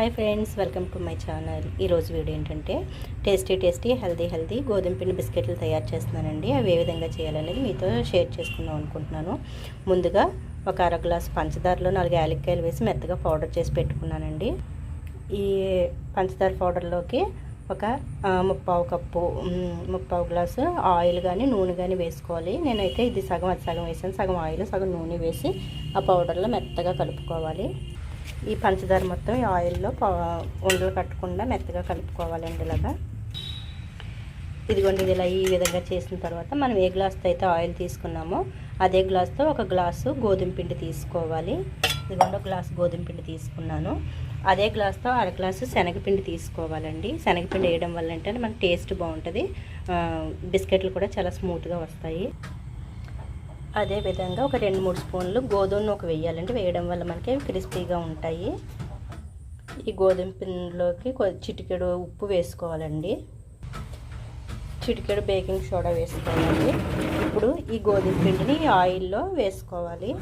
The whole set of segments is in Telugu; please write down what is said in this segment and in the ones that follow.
Hi friends welcome to my channel ఈరోజు వీడియో ఏంటంటే టేస్టీ టేస్టీ హెల్దీ హెల్దీ గోధుమ పిండి బిస్కెట్లు తయారు చేస్తున్నానండి. అవి ఏ విధంగా చేయాలనేది మీతో షేర్ చేసుకుందాం అనుకుంటున్నాను. ముందుగా ఒక అర గ్లాస్ పంచదారలో నాలుగు యాలక్కాయలు వేసి మెత్తగా పౌడర్ చేసి పెట్టుకున్నానండి. ఈ పంచదార పౌడర్లోకి ఒక ముప్పావు కప్పు ముప్పావు గ్లాసు ఆయిల్ కానీ నూనె కానీ వేసుకోవాలి. నేనైతే ఇది సగం అది సగం వేసాను. సగం ఆయిల్ సగం నూనె వేసి ఆ పౌడర్లో మెత్తగా కలుపుకోవాలి. ఈ పంచదార మొత్తం ఈ ఆయిల్లో ఉండలు కట్టకుండా మెత్తగా కలుపుకోవాలండి ఇలాగా. ఇదిగోండి ఇది ఇలా ఈ విధంగా చేసిన తర్వాత మనం ఏ గ్లాస్తో అయితే ఆయిల్ తీసుకున్నామో అదే గ్లాస్తో ఒక గ్లాసు గోధుమ పిండి తీసుకోవాలి. ఇదిగోండి ఒక గ్లాసు గోధుమ పిండి తీసుకున్నాను. అదే గ్లాస్తో అర గ్లాసు శనగపిండి తీసుకోవాలండి. శనగపిండి వేయడం వల్ల అంటే మనకి టేస్ట్ బాగుంటుంది. బిస్కెట్లు కూడా చాలా స్మూత్గా వస్తాయి. అదే విధంగా ఒక రెండు మూడు స్పూన్లు గోధుమ నూక వేయాలండి వేయడం వల్ల మనకి క్రిస్పీగా ఉంటాయి. ఈ గోధుమ పిండిలోకి చిటికెడు ఉప్పు వేసుకోవాలండి. చిటికెడు బేకింగ్ సోడా వేసుకోవాలి. ఇప్పుడు ఈ గోధుమ పిండిని ఆయిల్లో వేసుకోవాలి.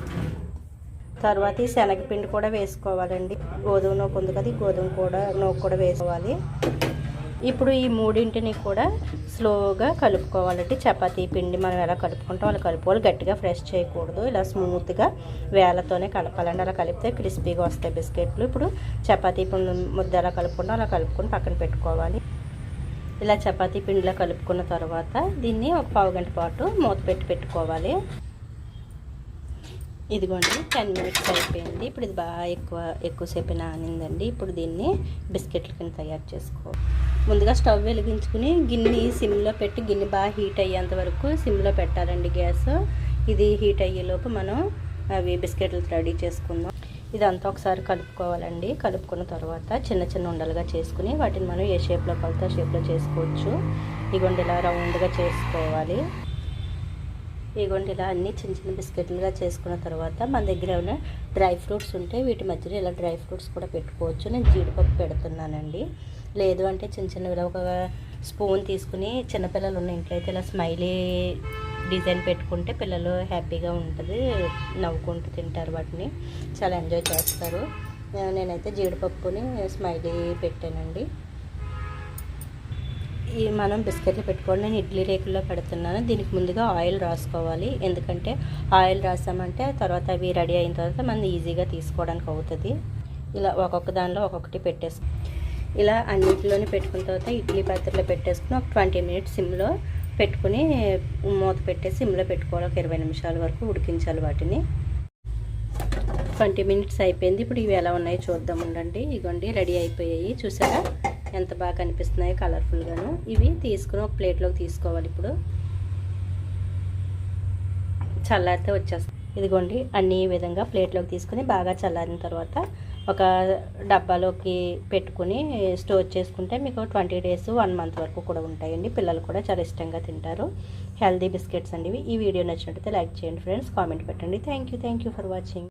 తర్వాత ఈ శనగపిండి కూడా వేసుకోవాలండి. గోధుమ నూక ఉంది కదా ఈ గోధుమ కూడా నూక కూడా వేసుకోవాలి. ఇప్పుడు ఈ మూడింటిని కూడా స్లోగా కలుపుకోవాలంటే చపాతీ పిండి మనం ఎలా కలుపుకుంటాం అలా కలుపుకోవాలి. గట్టిగా ఫ్రెష్ చేయకూడదు. ఇలా స్మూత్గా వేలతోనే కలపాలండి. అలా కలిపితే క్రిస్పీగా వస్తాయి బిస్కెట్లు. ఇప్పుడు చపాతీ పిండి ముద్ద ఎలా కలుపుకుంటాం అలా కలుపుకొని పక్కన పెట్టుకోవాలి. ఇలా చపాతీ పిండిలో కలుపుకున్న తర్వాత దీన్ని ఒక పావు గంట పాటు మూత పెట్టి పెట్టుకోవాలి. ఇదిగోండి టెన్ మినిట్స్ అయిపోయింది. ఇప్పుడు ఇది బాగా ఎక్కువ ఎక్కువసేపు నానిందండి. ఇప్పుడు దీన్ని బిస్కెట్ల కింద తయారు చేసుకో ముందుగా స్టవ్ వెలిగించుకుని గిన్నె సిమ్లో పెట్టి గిన్నె బాగా హీట్ అయ్యేంత వరకు సిమ్లో పెట్టాలండి గ్యాస్. ఇది హీట్ అయ్యేలోపు మనం అవి బిస్కెట్లు రెడీ చేసుకుందాం. ఇదంతా ఒకసారి కలుపుకోవాలండి. కలుపుకున్న తర్వాత చిన్న చిన్న ఉండలుగా చేసుకుని వాటిని మనం ఏ షేప్లో కలితే షేప్లో చేసుకోవచ్చు. ఇగోండి ఇలా రౌండ్గా చేసుకోవాలి. ఇగోండి ఇలా అన్ని చిన్న చిన్న బిస్కెట్లుగా చేసుకున్న తర్వాత మన దగ్గర ఏమైనా డ్రై ఫ్రూట్స్ ఉంటే వీటి మధ్యలో ఇలా డ్రై ఫ్రూట్స్ కూడా పెట్టుకోవచ్చు. నేను జీడిపప్పు పెడుతున్నానండి. లేదు అంటే చిన్న చిన్నవి ఇలా ఒక స్పూన్ తీసుకుని చిన్నపిల్లలు ఉన్న ఇంట్లో అయితే ఇలా స్మైలీ డిజైన్ పెట్టుకుంటే పిల్లలు హ్యాపీగా ఉంటుంది నవ్వుకుంటూ తింటారు వాటిని. చాలా ఎంజాయ్ చేస్తారు. నేనైతే జీడిపప్పుని స్మైలీ పెట్టానండి. ఈ మనం బిస్కెట్లు పెట్టుకోవాలి నేను ఇడ్లీ రేకుల్లో పెడుతున్నాను. దీనికి ముందుగా ఆయిల్ రాసుకోవాలి. ఎందుకంటే ఆయిల్ రాసామంటే తర్వాత అవి రెడీ అయిన తర్వాత మనం ఈజీగా తీసుకోవడానికి అవుతుంది. ఇలా ఒక్కొక్క దానిలో ఒక్కొక్కటి పెట్టేసు ఇలా అన్నిటిలోనే పెట్టుకున్న తర్వాత ఇడ్లీ పాత్రలో పెట్టేసుకుని ఒక ట్వంటీ మినిట్స్ సిమ్లో పెట్టుకుని మూత పెట్టేసి సిమ్లో పెట్టుకోవాలి. ఒక ఇరవై నిమిషాల వరకు ఉడికించాలి వాటిని. ట్వంటీ మినిట్స్ అయిపోయింది. ఇప్పుడు ఇవి ఎలా ఉన్నాయో చూద్దాం ఉండండి. ఇగోండి రెడీ అయిపోయాయి. చూసారా? ఎంత బాగా కనిపిస్తున్నాయో కలర్ఫుల్గాను. ఇవి తీసుకుని ఒక ప్లేట్లోకి తీసుకోవాలి ఇప్పుడు. చల్లారితే వచ్చేస్తాయి. ఇదిగోండి అన్ని ఈ విధంగా ప్లేట్లోకి తీసుకుని బాగా చల్లారిన తర్వాత ఒక డబ్బాలోకి పెట్టుకుని స్టోర్ చేసుకుంటే మీకు ట్వంటీ డేస్ వన్ మంత్ వరకు కూడా ఉంటాయండి. పిల్లలు కూడా చాలా ఇష్టంగా తింటారు. హెల్దీ బిస్కెట్స్ అండి ఈ వీడియో నచ్చినట్టయితే లైక్ చేయండి ఫ్రెండ్స్. కామెంట్ పెట్టండి. Thank you thank you for watching.